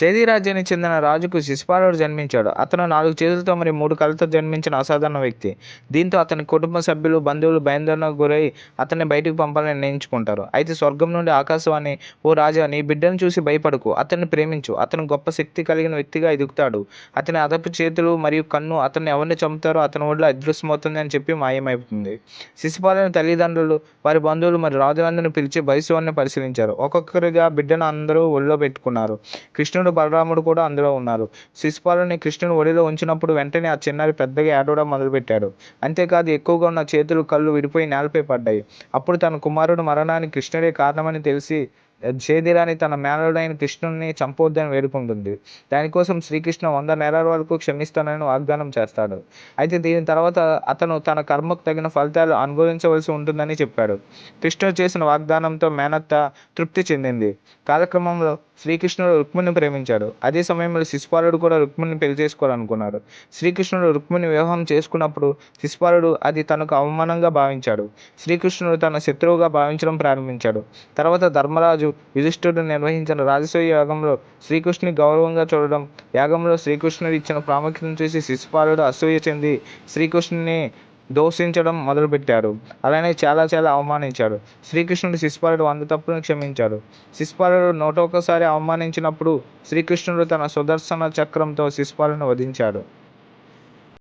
చేది రాజ్యానికి చెందిన రాజుకు శిశుపాలుడు జన్మించాడు. అతను నాలుగు చేతులతో మరియు మూడు కళ్ళతో జన్మించిన అసాధారణ వ్యక్తి. దీంతో అతని కుటుంబ సభ్యులు, బంధువులు భయాందోళనకు గురై అతన్ని బయటకు పంపాలని నిర్ణయించుకుంటారు. అయితే స్వర్గం నుండి ఆకాశవాణి ఓ రాజా నీ బిడ్డను చూసి భయపడకు. అతన్ని ప్రేమించు. అతను గొప్ప శక్తి కలిగిన వ్యక్తిగా ఎదుగుతాడు. అతని అదపు చేతులు మరియు కన్ను అతన్ని ఎవరిని చంపుతారో అతని ఒడిలో అదృశ్యమవుతుంది అని చెప్పి మాయమైపోతుంది. శిశుపాలుని తల్లిదండ్రులు, వారి బంధువులు మరియు రాజులందరిని పిలిచి భవిష్యవాణిని పరిశీలించారు. ఒక్కొక్కరిగా బిడ్డను అందరూ ఒడిలో పెట్టుకున్నారు. కృష్ణుడు, బలరాముడు కూడా అందులో ఉన్నారు. శిశుపాలుని కృష్ణుని ఒడిలో ఉంచినప్పుడు వెంటనే ఆ చిన్నారి పెద్దగా ఏడవడం మొదలుపెట్టాడు. అంతేకాదు ఎక్కువగా ఉన్న చేతులు, కళ్ళు విడిపోయి నేలపై పడ్డాయి. అప్పుడు తన కుమారుడు మరణానికి కృష్ణుడే కారణమని తెలిసి చేదిరాని తన మేనడైన కృష్ణుడిని చంపొద్దని వేడుకుంటుంది. దానికోసం శ్రీకృష్ణ వంద నెలల వరకు క్షమిస్తానని వాగ్దానం చేస్తాడు. అయితే దీని తర్వాత అతను తన కర్మకు తగిన ఫలితాలు అనుభవించవలసి ఉంటుందని చెప్పాడు. కృష్ణుడు చేసిన వాగ్దానంతో మేనత్త తృప్తి చెందింది. కాలక్రమంలో శ్రీకృష్ణుడు రుక్మిణిని ప్రేమించాడు. అదే సమయంలో శిశుపాలుడు కూడా రుక్మిణిని పెళ్ళి చేసుకోవాలనుకున్నాడు. శ్రీకృష్ణుడు రుక్మిణిని వివాహం చేసుకున్నప్పుడు శిశుపాలుడు అది తనకు అవమానంగా భావించాడు. శ్రీకృష్ణుడు తన శత్రువుగా భావించడం ప్రారంభించాడు. తర్వాత ధర్మరాజు యుధిష్ఠుడు నిర్వహించిన రాజసూయ యాగంలో శ్రీకృష్ణుని గౌరవంగా చూడడం, యాగంలో శ్రీకృష్ణుడు ఇచ్చిన ప్రాముఖ్యతను చూసి శిశుపాలుడు అసూయ చెంది శ్రీకృష్ణుని దూషించడం మొదలుపెట్టాడు. అలానే చాలా చాలా అవమానించాడు. శ్రీకృష్ణుడు శిశుపాలుడు వంద తప్పులను క్షమించాడు. శిశుపాలుడు నూటొక్కసారి అవమానించినప్పుడు శ్రీకృష్ణుడు తన సుదర్శన చక్రంతో శిశుపాలుని వధించాడు.